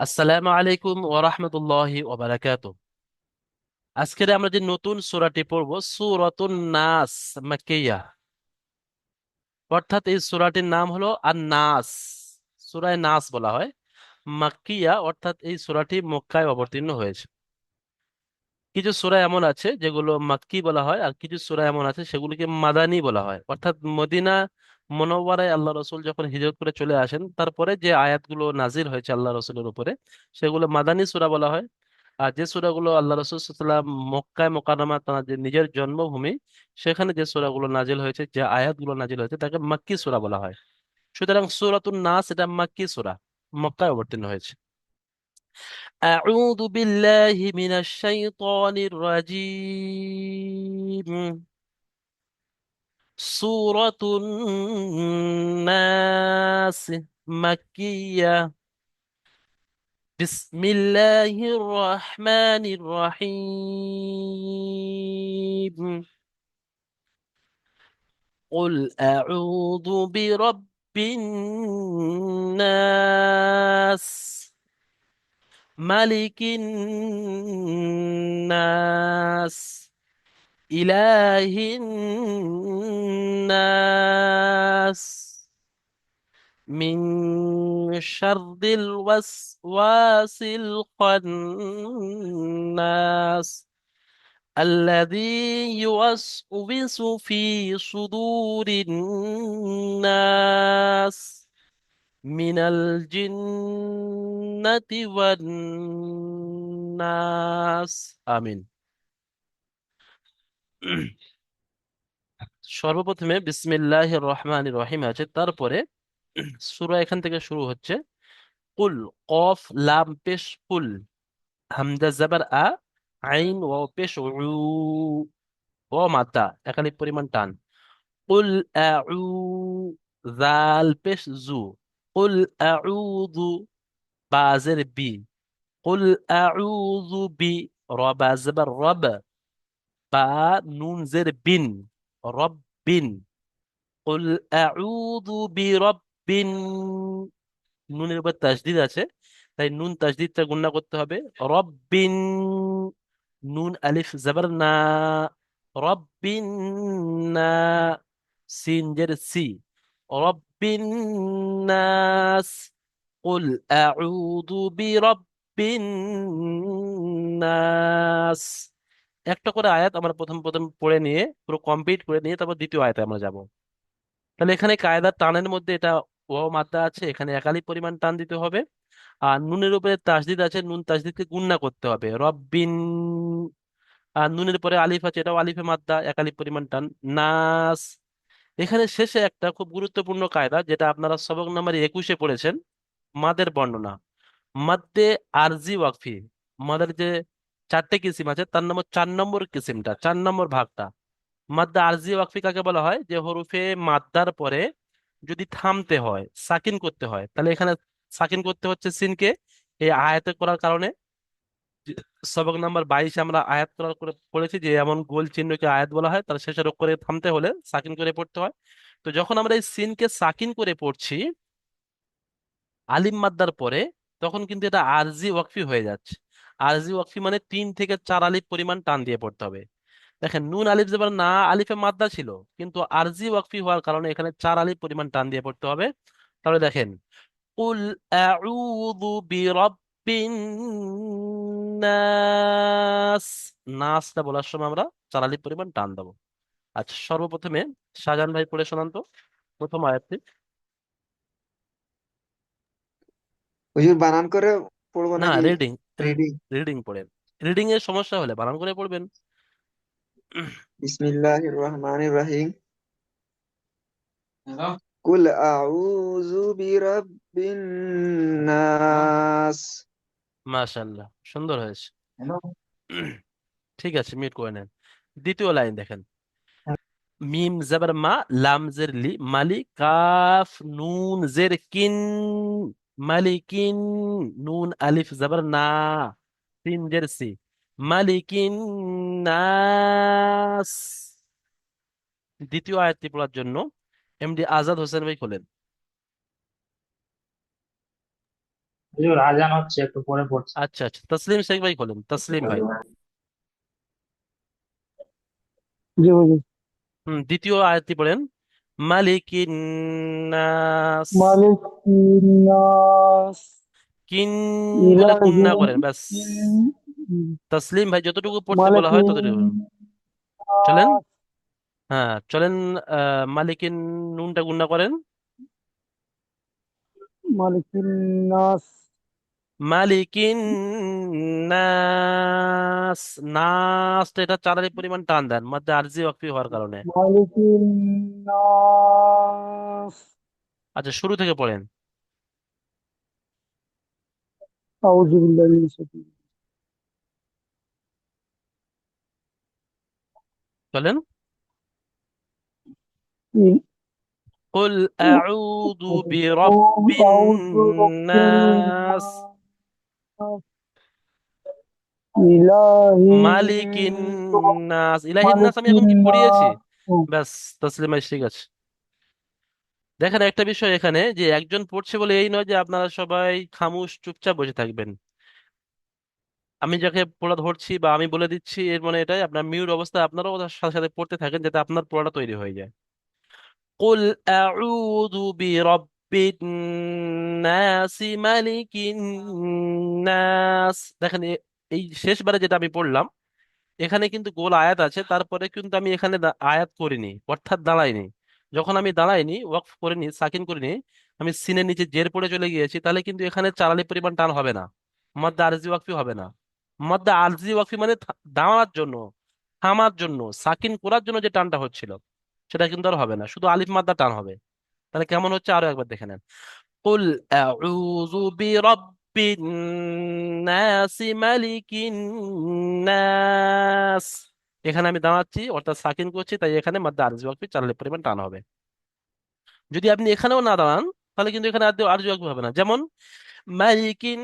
আসসালামু আলাইকুম ওয়া রাহমাতুল্লাহি ওয়া বারাকাতুহু। আজকের আমরা যে নতুন সূরাটি পড়ব, সূরাতুন নাস মাক্কিয়া। অর্থাৎ এই সূরাটির নাম হলো আন-নাস। সূরায়ে নাস বলা হয়। মাক্কিয়া অর্থাৎ এই সূরাটি মক্কায় অবতীর্ণ হয়েছে। কিছু সূরা এমন আছে যেগুলো মাক্কি বলা হয় আর কিছু সূরা এমন আছে সেগুলোকে মাদানী বলা হয়। অর্থাৎ মদিনা মুনাওয়ারায় আল্লাহ রসুল যখন হিজরত করে চলে আসেন তারপরে যে আয়াতগুলো নাজিল হয়েছে আল্লাহ রসুলের উপরে সেগুলো মাদানী সূরা বলা হয় আর যে সূরাগুলো আল্লাহ রসুল সাল্লাম মক্কায় মোকাররমা তার যে নিজের জন্মভূমি সেখানে যে সূরাগুলো নাজিল হয়েছে যে আয়াতগুলো নাজিল হয়েছে তাকে মাক্কি সূরা বলা হয় সুতরাং সূরাতুন নাস এটা মাক্কি সূরা মক্কায় অবতীর্ণ হয়েছে أعوذ بالله من الشيطان الرجيم سورة الناس مكية. بسم الله الرحمن الرحيم. قل أعوذ برب الناس. ملك الناس. إله الناس. من شر الوسواس الخناس الذي يوسوس في صدور الناس من الجنة والناس. آمين. সর্বপ্রথমে বিসমিল্লাহ রহমান রহিম আছে। তারপরে সূরা এখান থেকে শুরু হচ্ছে। কুল, কফ, লাম, পেশ, কুল। হামজা, জাবার, আ, আইন ও পেশ ও মাতা। একালিপ পরিমাণ টান। কুল আউ জাল পেশ, জু। কুল আউযু বাজের, বি। কুল আউযু বি, রবা, জাবার, রব। বা, নুন, জের, বিন। বিন কুল আউযু বিরাব্বিন নুনের উপর তাসদিদ আছে, তাই নুন তাসদিদটা গুণনা করতে হবে। রব্বিন নুন আলিফ জাবার না। রব্বিন না সিন জের সি। রব্বিন নাস কুল আউযু বিরাব্বিন নাস একটা করে আয়াত আমরা প্রথম প্রথম পড়ে নিয়ে, পুরো কমপ্লিট করে নিয়ে তারপর দ্বিতীয় আয়াতে আমরা যাব। তাহলে এখানে কায়দার টানের মধ্যে এটা ও মাত্রা আছে, এখানে একালি পরিমাণ টান দিতে হবে। আর নুনের উপরে তাসদিদ আছে, নুন তাসদিদকে গুণনা করতে হবে। রব্বিন, আর নুনের পরে আলিফ আছে, এটাও আলিফে মাদ্দা একালি পরিমাণ টান। নাস, এখানে শেষে একটা খুব গুরুত্বপূর্ণ কায়দা, যেটা আপনারা সবক নাম্বার একুশে পড়েছেন, মাদের বর্ণনা। মাদ্দে আরজি ওয়াকফি, মাদের যে চারটে কিসিম আছে, তার নম্বর চার নম্বর কিসিমটা, চার নম্বর ভাগটা। মাদ্দা আরজি ওয়াকফি কাকে বলা হয়? যে হরুফে মাদ্দার পরে যদি থামতে হয়, সাকিন করতে হয়, তাহলে এখানে সাকিন করতে হচ্ছে সিনকে। এই আয়াতে করার কারণে সবক নাম্বার বাইশে আমরা আয়াত করার করে পড়েছি, যে এমন গোল চিহ্নকে আয়াত বলা হয়, তার শেষে রোগ করে থামতে হলে সাকিন করে পড়তে হয়। তো যখন আমরা এই সিনকে সাকিন করে পড়ছি, আলিম মাদ্দার পরে, তখন কিন্তু এটা আরজি ওয়াকফি হয়ে যাচ্ছে। আরজি ওয়াকফি মানে তিন থেকে চার আলিফ পরিমাণ টান দিয়ে পড়তে হবে। দেখেন নুন আলিফ জবর না আলিফে মাদ্দা ছিল কিন্তু আরজি ওয়াকফি হওয়ার কারণে এখানে চার আলিফ পরিমাণ টান দিয়ে পড়তে হবে। তাহলে দেখেন কুল আউযু বিরাব্বিন নাস। নাসটা বলার সময় আমরা চার আলিফ পরিমাণ টান দেবো। আচ্ছা সর্বপ্রথমে শাহজাহান ভাই পড়ে শোনান তো প্রথম আয়াতটি। হুজুর বানান করে পড়ব না রিডিং রিডিং রিডিং পড়েন। রিডিং এর সমস্যা হলে বানান করে পড়বেন। বিসমিল্লাহির রহমানির রহিম। কুল আউযু বিরাব্বিন নাস। মাশাআল্লাহ সুন্দর হয়েছে। ঠিক আছে মিউট করে নেন। দ্বিতীয় লাইন দেখেন। মিম জবর মা লাম জের লি মালি কাফ নুন জের কিন। মালিকিন নুন আলিফ জবর না সিন জের সি মালিকিন নাস দ্বিতীয় আয়াতটি পড়ার জন্য এমডি আজাদ হোসেন ভাই খোলেন। হুজুর আজান হচ্ছে একটু পরে পড়ছি। আচ্ছা আচ্ছা। তসলিম শেখ ভাই বলেন তসলিম ভাই। জি হুজুর। হুম দ্বিতীয় আয়াতটি পড়েন। মালিকিন নাস। মালিক নাস কিন বলে ইলাহিন করেন ব্যাস। তসলিম ভাই যতটুকু পড়তে বলা হয় মালিকিন ততটুকু চলেন। হ্যাঁ চলেন আহ, মালিকিন নুনটা গুন্না করেন। মালিকিন নাস মালিকিন নাস নাস এটা চারালি পরিমাণ টান দেন মধ্যে আরজি ওয়াকফি হওয়ার কারণে মালিকিন নাস আচ্ছা শুরু থেকে পড়েন আউযু বিল্লাহি মিনাশ শাইতানির চলেন রাজিম। قل أعوذ برب আউযু الناس মালিকিন নাস। ইলাহিন নাস আমি এখন কি পড়িয়েছি? ব্যাস ঠিক আছে। দেখেন একটা বিষয় এখানে যে একজন পড়ছে বলে এই নয় যে আপনারা সবাই খামুশ চুপচাপ বসে থাকবেন। আমি যাকে পড়া ধরছি বা আমি বলে দিচ্ছি এর মানে এটাই আপনার মিউট অবস্থায় আপনারাও সাথে সাথে পড়তে থাকেন যাতে আপনার পোড়াটা তৈরি হয়ে যায়। কুল আউযু বিরাব বিন্নাসি মালিকিন নাস দেখেন এই শেষবারে যেটা আমি পড়লাম, এখানে কিন্তু গোল আয়াত আছে, তারপরে কিন্তু আমি এখানে আয়াত করিনি, অর্থাৎ দাঁড়াইনি। যখন আমি দাঁড়াইনি, ওয়াকফ করিনি, সাকিন করিনি, আমি সিনের নিচে জের পড়ে চলে গিয়েছি, তাহলে কিন্তু এখানে চালালি পরিমাণ টান হবে না, মাদ্দা আরজি ওয়াকফি হবে না। মাদ্দা আরজি ওয়াকফি মানে দাঁড়ানোর জন্য, থামার জন্য, সাকিন করার জন্য যে টানটা হচ্ছিল, সেটা কিন্তু আর হবে না, শুধু আলিফ মাদ্দা টান হবে। তাহলে কেমন হচ্ছে আরো একবার দেখে নেন قل أعوذ برب الناس ملك الناس এখানে আমি দাঁড়াচ্ছি অর্থাৎ সাকিন করছি তাই এখানে মাদ্দা আরজি ওয়াকফি চালালে পরিমাণ টান হবে যদি আপনি এখানেও না দাঁড়ান তাহলে কিন্তু এখানে আরজি আরজি ওয়াকফি হবে না যেমন মালিকিন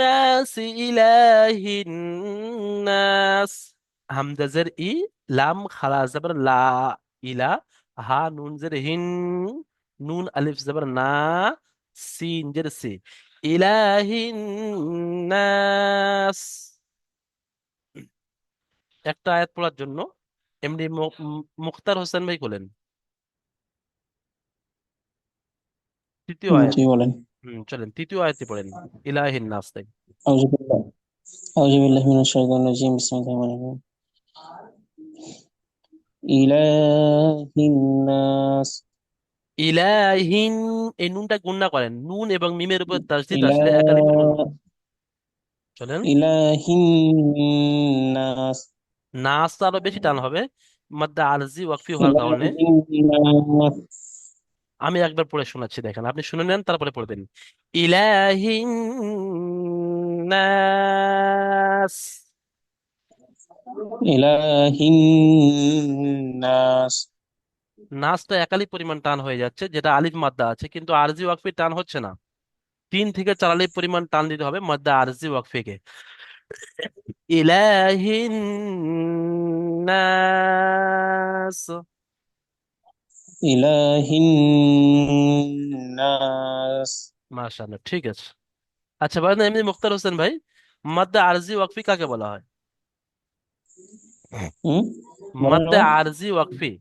নাস ইলাহিন নাস হামজা জের ই লাম খালা জবর লা ইলা হা নুন জের হিন নুন আলিফ জবর না সিন জের সি। ইলাহিন নাস। একটা আয়াত পড়ার জন্য এমনি মুখতার হোসেন ভাই বলেন। তৃতীয় আয়াত। জি বলেন। হুম চলেন তৃতীয় আয়াতটি পড়েন। ইলাহিন নাস তাই। আউযু বিল্লাহ আউযু বিল্লাহি মিনাশ শাইতানির রাজিম বিসমিল্লাহির রহমানির রহিম। ইলাহিন নাস। ইলাহিন এই নুনটা গুণনা করেন। নুন এবং মিমের উপর তাসদিদ আসলে চলেন। ইলাহিন নাস। নাস তো আরও বেশি টান হবে। মাদ্দা আরজি ওয়াকফি হওয়ার কারণে। আমি একবার পড়ে শোনাচ্ছি দেখেন। আপনি শুনে নেন তারপরে পড়বেন ইলাহিন নাস। ইলাহিন নাস। নাসটা একালি পরিমাণ টান হয়ে যাচ্ছে যেটা আলিফ মাদ্দা আছে কিন্তু আরজি ওয়াকফি টান হচ্ছে না। তিন থেকে চার আলিফ পরিমাণ টান দিতে হবে মাদ্দা আরজি ওয়াকফিকে। ইলাহিন নাস। ইলাহিন নাস। মাশাআল্লাহ ঠিক আছে। আচ্ছা বলেন এমনি মুখতার হোসেন ভাই মাদ্দা আরজি ওয়াকফি কাকে বলা হয়? হুম? মাদ্দা আরজি ওয়াকফি।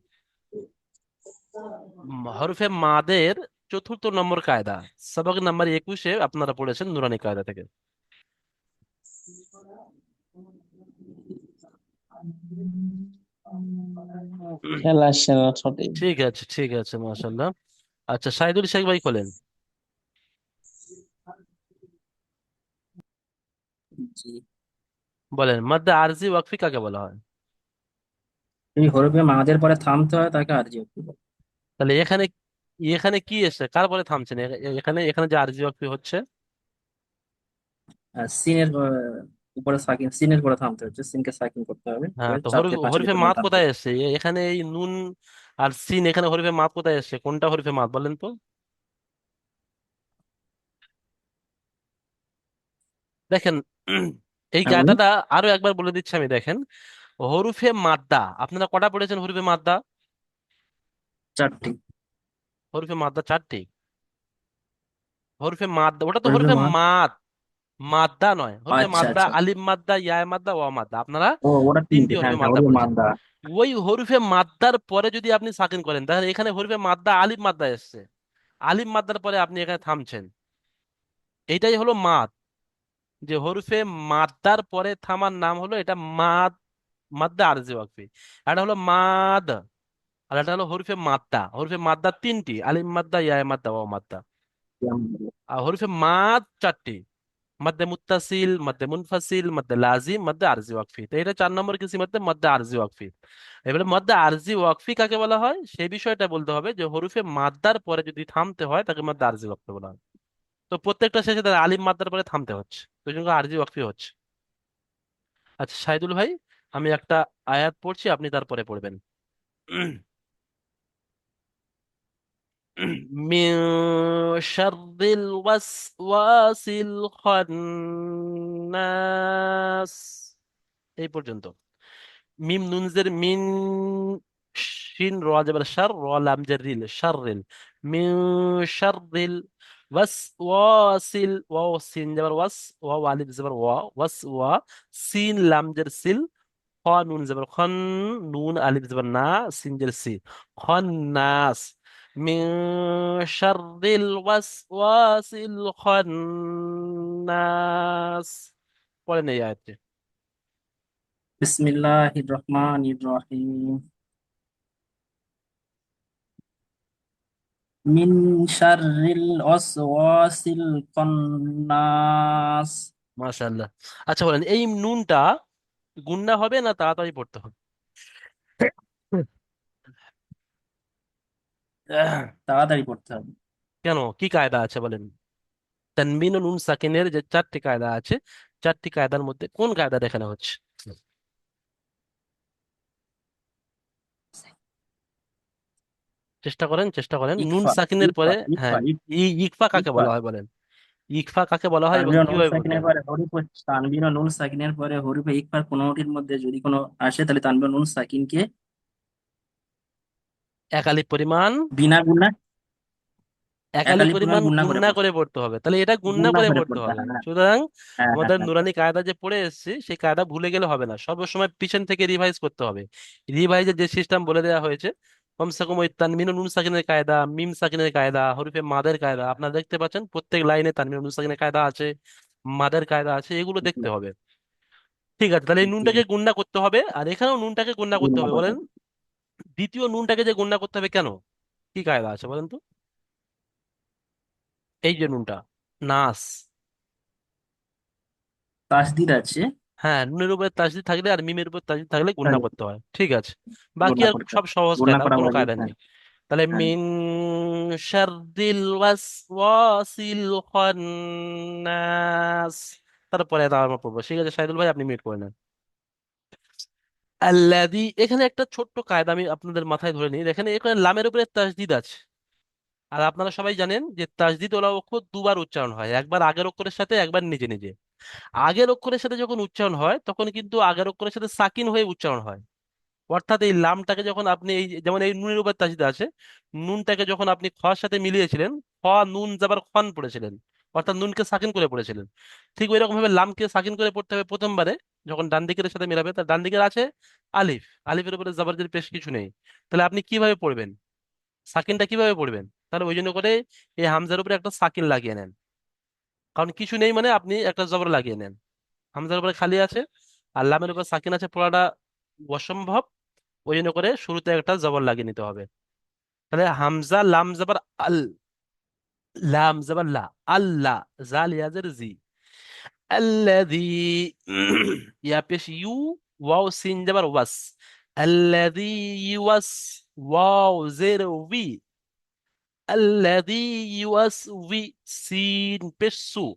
হরফে মাদের চতুর্থ নম্বর কায়দা। সবক নাম্বার একুশে আপনারা পড়েছেন নুরানি কায়দা থেকে। ঠিক আছে ঠিক আছে মাশাআল্লাহ। আচ্ছা সাইদুল শেখ ভাই খোলেন। বলেন মাদ্দা আরজি ওয়াকফি কাকে বলা হয়? এই হরফে মাদের পরে থামতে হয় তাকে আরজি ওয়াকফি বলে। তাহলে এখানে এখানে কি এসছে? কার পরে থামছেন এখানে এখানে যে আরজি ওয়াকফি হচ্ছে? সিনের উপরে সাকিন সিনের পরে থামতে হচ্ছে। সিনকে সাকিন করতে হবে। হ্যাঁ তো হরফে হরফে থামতে কোথায় এসছে? এ- এখানে এই নুন আর সিন এখানে হরফে মাদ কোথায় এসছে? কোনটা হরফে মাদ বলেন তো? দেখেন এই হ্যাঁ বলুন। আরও একবার বলে দিচ্ছি আমি দেখেন। হরুফে মাদ্দা আপনারা কটা পড়েছেন হরফে মাদ্দা? চারটি। হরফে মাদ্দা চারটি? হরফে মাদ্দা ওটা তো হরফে মাদ? মাদ্দা নয়। হরফে আচ্ছা মাদ্দা আচ্ছা। মাদ্দা মাদ্দা ওয়া মাদ্দা আপনারা ও ওটা তিনটি তিনটে হ্যাঁ হরফে মাদ্দা হরফে পড়েছেন। মাদ্দা ওই হরফে মাদ্দার পরে যদি আপনি সাকিন করেন তাহলে এখানে হরফে মাদ্দা আলিফ মাদ্দা এসছে। আলিফ মাদ্দার পরে আপনি এখানে থামছেন। এইটাই হলো মাদ। যে হরফে মাদ্দার পরে থামার নাম হলো এটা মাদ মাদ্দা আরজি ওয়াকফি। এটা হলো মাদ। আর এটা হলো হরফে মাদ্দা হরফে মাদ্দা তিনটি, আলিফ মাদ্দা ইয়া মাদ্দা ওয়া মাদ্দা। আর হরফে মাদ চারটি মধ্যে মুত্তাসিল মধ্যে মুনফাসিল মধ্যে লাজিম মধ্যে আরজি ওয়াকফি। তো এটা চার নম্বর কিসি মধ্যে মধ্যে আরজি ওয়াকফি। এবারে মধ্যে আরজি ওয়াকফি কাকে বলা হয়? সেই বিষয়টা বলতে হবে যে হরফে মাদ্দার পরে যদি থামতে হয়, তাকে মধ্যে আরজি ওয়াকফি বলা হয়। তো প্রত্যেকটা শেষে তার আলিম মাদ্দার পরে থামতে হচ্ছে। তো জন্য আরজি ওয়াকফি হচ্ছে। আচ্ছা সাইদুল ভাই, আমি একটা আয়াত পড়ছি, আপনি তারপরে পড়বেন। من شر الوسواس الخناس এই পর্যন্ত মিম নুনজের মিন শিন র জবর শার র লাম জের রিল শাররিল মিন শাররিল ওয়াসওয়াসিল ওয়াও সিন জবর ওয়াস ওয়া আলিফ জবর ওয়া ওয়াস ওয়া সিন লাম জের সিল খ নুন জবর খন নুন আলিফ জবর না সিন জের সি খন্নাস মিন শাররিল ওয়াসওয়াসিল খন্নাস পড়েন এই আয়াতটি বিসমিল্লাহির রহমানির রহিম মিন শাররিল ওয়াসওয়াসিল খান্নাস মাশাআল্লাহ আচ্ছা বলেন এই নুনটা গুন্না হবে না তাড়াতাড়ি পড়তে হবে? তাড়াতাড়ি পড়তে হবে। কেন? কি কায়দা আছে বলেন? তানবিন ও নুন সাকিনের যে চারটি কায়দা আছে চারটি কায়দার মধ্যে কোন কায়দা দেখানো হচ্ছে? চেষ্টা করেন চেষ্টা করেন। নুন সাকিনের পরে হ্যাঁ ইকফা কাকে বলা হয় বলেন? ইকফা কাকে বলা হয় এবং তানবিন ও নুন কীভাবে সাকিনের হয় পরে হরফে তানবিন ও নুন সাকিনের পরে হরফে ইকফার কোনোটির মধ্যে যদি কোনো আসে তাহলে তানবিন নুন সাকিনকে একালি পরিমাণ বিনা গুণা একালি পরিমাণ পরিমাণ গুণা করে পড়তে করে পড়তে হবে। তাহলে এটা গুন্না গুণা করে পড়তে হবে। সুতরাং হ্যাঁ হ্যাঁ আমাদের হ্যাঁ। নুরানি কায়দা যে পড়ে এসেছি সেই কায়দা ভুলে গেলে হবে না। সর্বসময় পিছন থেকে রিভাইজ করতে হবে। রিভাইজের যে সিস্টেম বলে দেওয়া হয়েছে কমসে কম ওই তানমিন নুন সাকিনের কায়দা মিম সাকিনের কায়দা হরফে মাদের কায়দা আপনারা দেখতে পাচ্ছেন প্রত্যেক লাইনে তানমিন নুন সাকিনের কায়দা আছে মাদের কায়দা আছে এগুলো দেখতে হবে। ঠিক আছে তাহলে এই নুনটাকে গুণনা করতে হবে আর এখানেও নুনটাকে গুণনা করতে হবে বলেন। দ্বিতীয় নুনটাকে যে গুণনা করতে হবে কেন? কি কায়দা আছে বলেন তো? এই যে নুনটা নাস। তাসদিদ আছে। হ্যাঁ নুনের উপরে তাসদিদ থাকলে আর মিমের উপর তাসদিদ থাকলে গুণনা করতে হয়। ঠিক আছে। বাকি আর সব সহজ কায়দা কোনো কায়দা হ্যাঁ। নেই তাহলে হ্যাঁ। মিন শাররিল ওয়াসওয়াসিল খান্নাস তারপরে আমরা পড়ব। ঠিক আছে সাইদুল ভাই আপনি মিউট করে নেন। আল্লাযী এখানে একটা ছোট্ট কায়দা আমি আপনাদের মাথায় ধরে নিই। এখানে এখানে লামের উপরে তাসদিদ আছে। আর আপনারা সবাই জানেন যে তাসদিদ ওলা অক্ষর দুবার উচ্চারণ হয়। একবার আগের অক্ষরের সাথে, একবার নিজে নিজে। আগের অক্ষরের সাথে যখন উচ্চারণ হয়, তখন কিন্তু আগের অক্ষরের সাথে সাকিন হয়ে উচ্চারণ হয়। অর্থাৎ এই লামটাকে যখন আপনি এই যেমন এই নুনের উপর তাসদিদ আছে, নুনটাকে যখন আপনি খর সাথে মিলিয়েছিলেন, খ, নুন যাবার খন পড়েছিলেন অর্থাৎ নুনকে সাকিন করে পড়েছিলেন। ঠিক ওই রকম ভাবে লামকে সাকিন করে পড়তে হবে প্রথমবারে, যখন ডান দিকের সাথে মিলাবে, তার ডান দিকের আছে আলিফ। আলিফের উপরে জবরদের পেশ কিছু নেই। তাহলে আপনি কীভাবে পড়বেন? সাকিনটা কীভাবে পড়বেন? তাহলে ওই জন্য করে এই হামজার উপরে একটা সাকিন লাগিয়ে নেন। কারণ কিছু নেই মানে আপনি একটা জবর লাগিয়ে নেন। হামজার উপরে খালি আছে আর লামের উপর সাকিন আছে পড়াটা অসম্ভব। ওই জন্য করে শুরুতে একটা জবর লাগিয়ে নিতে হবে। তাহলে হামজা লাম জবর আল لام زبل لا. ألا زال يا زرزي. الذي يا بيش يو واو سين زبر وس الذي يوس واو زر وي الذي يوس وي سين بيش سو.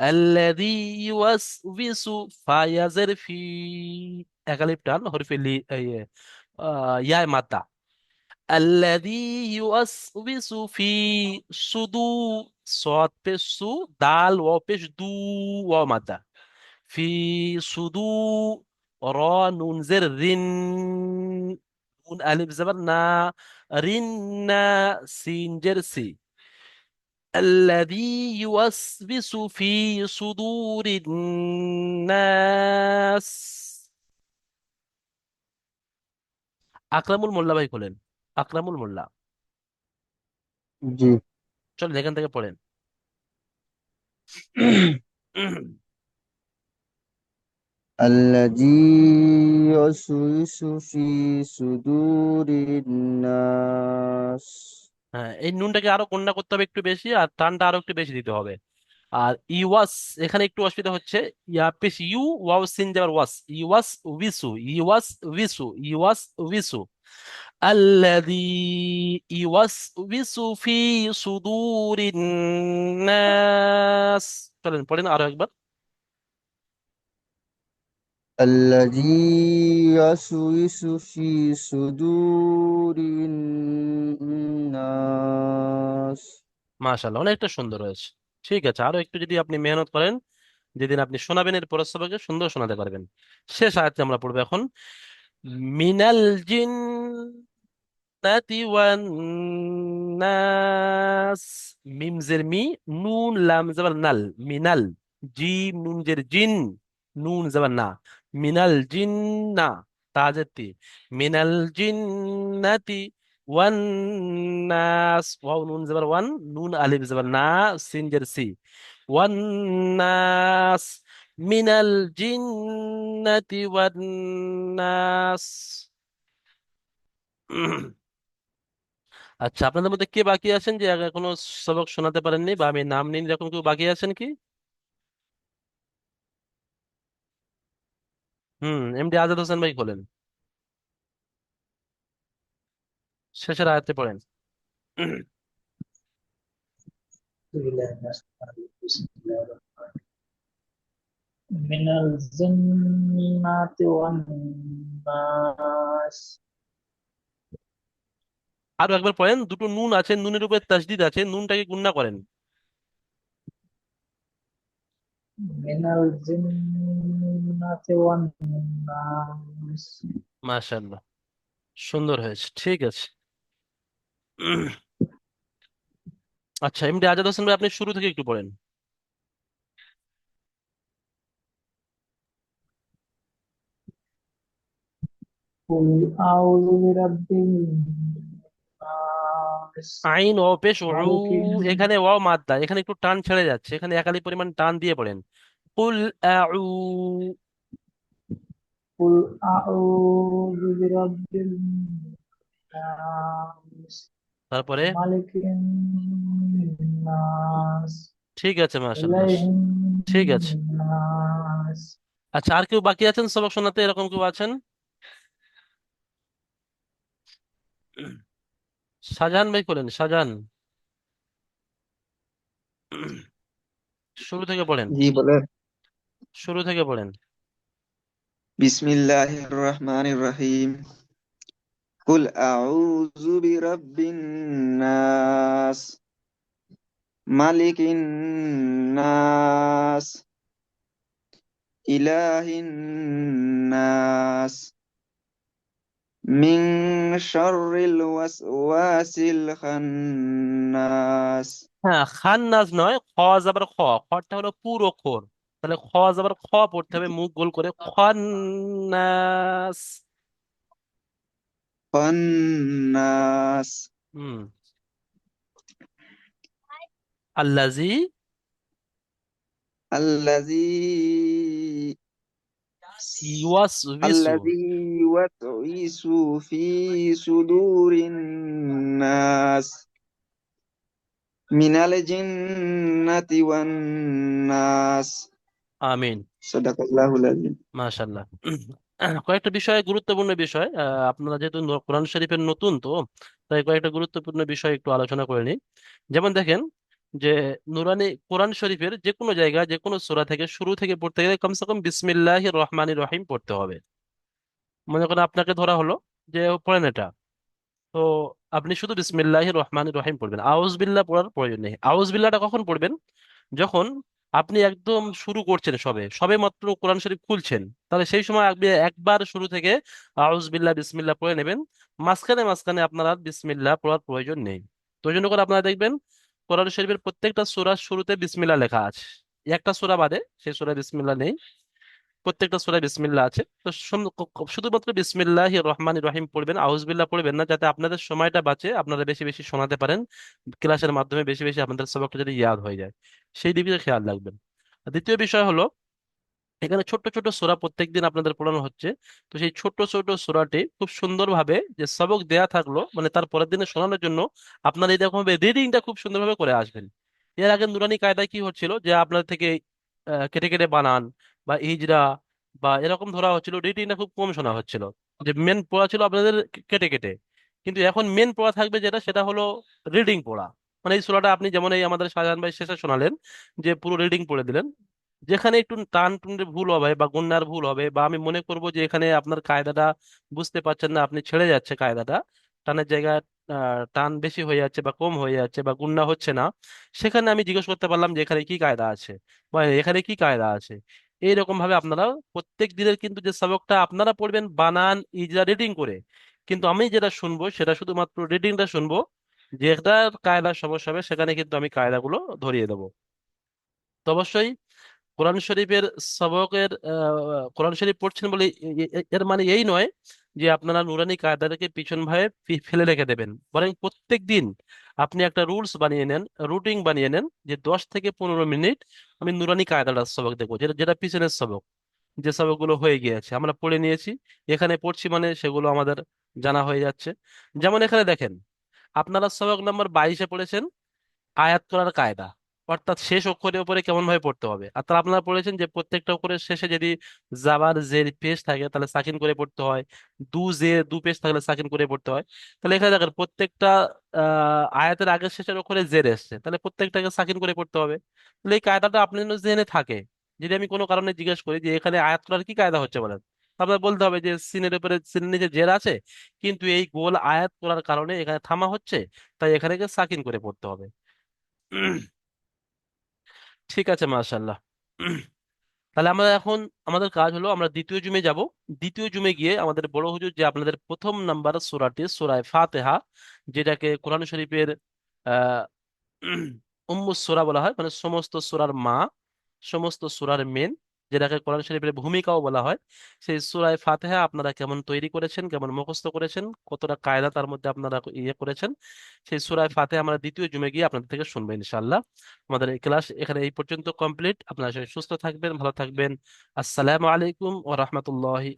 الذي يوس وي سو فيازر في أغلب تال هرفي حرف اللي آه، يا ماتا الذي يوسوس في সুদু صاد পেসু দাল ও পেশ দু ও মাদ্দা في সুদু র নুন জের রিন নুন আলিফ জবর না রিন্না সিন জের সি الذي يوسوس في صدور الناس আকরামুল মোল্লা ভাই খোলেন আকরামুল মোল্লা জি চলেন এখান থেকে পড়েন الذي يوسوس في صدور الناس হ্যাঁ এই নুনটাকে আরো কন্যা করতে হবে একটু বেশি আর টানটা আরো একটু বেশি দিতে হবে আর ইওয়াস এখানে একটু অসুবিধা হচ্ছে ইয়া পেশ ইউ ওয়াও সিন যাবার ওয়াস ইওয়াস উইসু ইওয়াস উইসু ইওয়াস উইসু الذي يوسوس في صدور الناس চলেন পড়েন আরো একবার الذي يوسوس في صدور الناس মাশাআল্লাহ অনেকটা সুন্দর হয়েছে ঠিক আছে আরো একটু যদি আপনি মেহনত করেন যেদিন আপনি শোনাবেন এর পরস্পরকে সুন্দর শোনাতে পারবেন শেষ আয়াতটি আমরা পড়বো এখন মিনাল জিন্নাতি ওয়ান নাস মিম জের মি নুন লাম জাবার নাল মিনাল জিম নুন জের জিন নুন জাবার না মিনাল জিন্না তাজের তি মিনাল জিন্নাতি ওয়ান নাস ওয়াও নুন জাবার ওয়ান নুন আলিফ জাবার না সিন জের সি ওয়ান নাস মিনাল জিন্নাতি ওয়ান নাস আচ্ছা আপনাদের মধ্যে কে বাকি আছেন যে আগে কোনো সবক শোনাতে পারেননি বা আমি নাম নিন এরকম কেউ বাকি আছেন কি হুম এমডি আজাদ হোসেন ভাই বলেন শেষের আয়াতে পড়েন من الجنة والناس আরো একবার পড়েন দুটো নুন আছে নুনের উপরে তাসদিদ আছে নুনটাকে গুণনা করেন من الجنة والناس মাশাআল্লাহ সুন্দর হয়েছে ঠিক আছে আচ্ছা এমডি আজাদ হোসেন ভাই আপনি শুরু থেকে একটু পড়েন قل أعوذ برب الناس আইন অপেশ উ এখানে ওয়াও মাদ্দা এখানে একটু টান ছেড়ে যাচ্ছে। এখানে একালি পরিমাণ টান দিয়ে পড়েন। কুল আউ কুল আউযু বিরাব্বিল তারপরে? ঠিক আছে মাশাআল্লাহ। ঠিক আছে। আচ্ছা আর কেউ বাকি আছেন সবক শোনাতে? এরকম কেউ আছেন? শাহজাহান ভাই বলেন শাহজাহান শুরু থেকে পড়েন জি বলেন। শুরু থেকে পড়েন বিসমিল্লাহির রহমানির রহিম কুল আউযু বিরাব্বিন নাস। মালিকিন নাস। ইলাহিন নাস। মিন শাররিল ওয়াসওয়াসিল খান্নাস হ্যাঁ খান্নাস নয় খ যাবার খ। খটা হলো পুরো অক্ষর তাহলে খ যাবার খ পড়তে হবে মুখ গোল করে খান্নাস। খান্নাস। হুম। আল্লাজি ইউয়াসবিসু الذي يوسوس في صدور الناس من الجنة والناس আমিন صدق الله العظيم মাশাল্লাহ কয়েকটা বিষয় গুরুত্বপূর্ণ বিষয় আহ, আপনারা যেহেতু ন- কোরআন শরীফের নতুন তো তাই কয়েকটা গুরুত্বপূর্ণ বিষয় একটু আলোচনা করে নিই যেমন দেখেন যে নুরানি কোরআন শরীফের যে কোনো জায়গায় যে কোনো সূরা থেকে শুরু থেকে পড়তে গেলে কমসে কম বিসমিল্লাহ রহমানির রহিম পড়তে হবে। মনে করেন আপনাকে ধরা হলো যে পড়েন এটা। তো আপনি শুধু বিসমিল্লাহির রহমানির রহিম পড়বেন। আউজ বিল্লাহ পড়ার প্রয়োজন নেই। আউজ বিল্লাহটা কখন পড়বেন? যখন আপনি একদম শুরু করছেন সবে সবে মাত্র কোরআন শরীফ খুলছেন, তাহলে সেই সময় আপনি একবার শুরু থেকে আউজ বিল্লাহ বিসমিল্লাহ পড়ে নেবেন। মাঝখানে মাঝখানে আপনার আর বিসমিল্লাহ পড়ার প্রয়োজন নেই। তো জন্য করে আপনারা দেখবেন কোরআন শরীফের প্রত্যেকটা সুরার শুরুতে বিসমিল্লা লেখা আছে। একটা সুরা বাদে, সেই সুরা বিসমিল্লা নেই। প্রত্যেকটা সুরা বিসমিল্লা আছে। তো শুধুমাত্র বিসমিল্লাহ রহমান রহিম পড়বেন আউজবিল্লা পড়বেন না, যাতে আপনাদের সময়টা বাঁচে, আপনারা বেশি বেশি শোনাতে পারেন, ক্লাসের মাধ্যমে বেশি বেশি আপনাদের সবকটা যদি ইয়াদ হয়ে যায়। সেই দিকে খেয়াল রাখবেন। দ্বিতীয় বিষয় হলো এখানে ছোট্ট ছোট্ট সূরা প্রত্যেকদিন আপনাদের পড়ানো হচ্ছে। তো সেই ছোট্ট ছোট সূরাটি খুব সুন্দরভাবে যে সবক দেয়া থাকল মানে তার পরের দিনে শোনানোর জন্য আপনারা এরকম ভাবে রিডিংটা খুব সুন্দরভাবে করে আসবেন। এর আগে নুরানি কায়দায় কি হচ্ছিল? যে আপনাদের থেকে কেটে কেটে বানান বা ইজরা বা এরকম ধরা হচ্ছিল রিডিংটা খুব কম শোনা হচ্ছিল। যে মেন পড়া ছিল আপনাদের কেটে কেটে। কিন্তু এখন মেন পড়া থাকবে যেটা, সেটা হলো রিডিং পড়া। মানে এই সূরাটা আপনি যেমন এই আমাদের শাহজাহান ভাই শেষে শোনালেন, যে পুরো রিডিং পড়ে দিলেন। যেখানে একটু টান টুনের ভুল হবে বা গুণনার ভুল হবে বা আমি মনে করব যে এখানে আপনার কায়দাটা বুঝতে পারছেন না, আপনি ছেড়ে যাচ্ছে কায়দাটা, টানের জায়গায় টান বেশি হয়ে যাচ্ছে বা কম হয়ে যাচ্ছে বা গুণনা হচ্ছে না, সেখানে আমি জিজ্ঞেস করতে পারলাম যে এখানে কি কায়দা আছে বা এখানে কি কায়দা আছে। এইরকম ভাবে আপনারা প্রত্যেক দিনের কিন্তু যে সবকটা আপনারা পড়বেন বানান, ইজরা রিডিং করে। কিন্তু আমি যেটা শুনব সেটা শুধুমাত্র রিডিংটা শুনব যেটা কায়দার সমস্যা হবে সেখানে কিন্তু আমি কায়দাগুলো ধরিয়ে দেবো। তো অবশ্যই কোরআন শরীফের সবকের কোরআন শরীফ পড়ছেন বলে এর মানে এই নয় যে আপনারা নুরানি কায়দাটাকে পিছন ভাবে ফেলে রেখে দেবেন। বরং প্রত্যেক দিন আপনি একটা রুলস বানিয়ে নেন, রুটিন বানিয়ে নেন যে দশ থেকে পনেরো মিনিট আমি নুরানি কায়দাটার সবক দেখব, যেটা যেটা পিছনের সবক, যে সবকগুলো হয়ে গিয়েছে। আমরা পড়ে নিয়েছি, এখানে পড়ছি মানে সেগুলো আমাদের জানা হয়ে যাচ্ছে। যেমন এখানে দেখেন, আপনারা সবক নাম্বার বাইশে পড়েছেন, আয়াত করার কায়দা। অর্থাৎ শেষ অক্ষরের উপরে কেমন ভাবে পড়তে হবে? আর তারা আপনারা পড়েছেন যে প্রত্যেকটা অক্ষরের শেষে যদি জাবার জের পেশ থাকে, তাহলে সাকিন করে পড়তে হয়। দু জে দু পেশ থাকলে সাকিন করে পড়তে হয়। তাহলে এখানে দেখেন, প্রত্যেকটা আয়াতের আগের শেষের অক্ষরে জের এসছে। তাহলে প্রত্যেকটাকে সাকিন করে পড়তে হবে। তাহলে এই কায়দাটা আপনার জেনে থাকে। যদি আমি কোনো কারণে জিজ্ঞেস করি যে এখানে আয়াত করার কি কায়দা হচ্ছে বলেন আপনার বলতে হবে যে সিনের উপরে, সিনের নিচে জের আছে, কিন্তু এই গোল আয়াত করার কারণে এখানে থামা হচ্ছে, তাই এখানে সাকিন করে পড়তে হবে। ঠিক আছে মাশাল্লাহ তাহলে আমরা এখন, আমাদের কাজ হলো আমরা দ্বিতীয় জুমে যাব। দ্বিতীয় জুমে গিয়ে আমাদের বড় হুজুর যে আপনাদের প্রথম নাম্বার সোরাটি, সূরায়ে ফাতেহা, যেটাকে কোরআন শরীফের আহ উম্মুস সোরা বলা হয় মানে সমস্ত সোরার মা, সমস্ত সোরার মেন যেটাকে কোরআন শরীফের ভূমিকাও বলা হয়, সেই সুরায় ফাতেহা আপনারা কেমন তৈরি করেছেন, কেমন মুখস্থ করেছেন, কতটা কায়দা তার মধ্যে আপনারা ইয়ে করেছেন, সেই সুরায় ফাতেহা আমরা দ্বিতীয় জুমে গিয়ে আপনাদের থেকে শুনব ইনশাল্লাহ আমাদের এই ক্লাস এখানে এই পর্যন্ত কমপ্লিট। আপনারা সুস্থ থাকবেন, ভালো থাকবেন। আসসালামু আলাইকুম ও রহমতুল্লাহি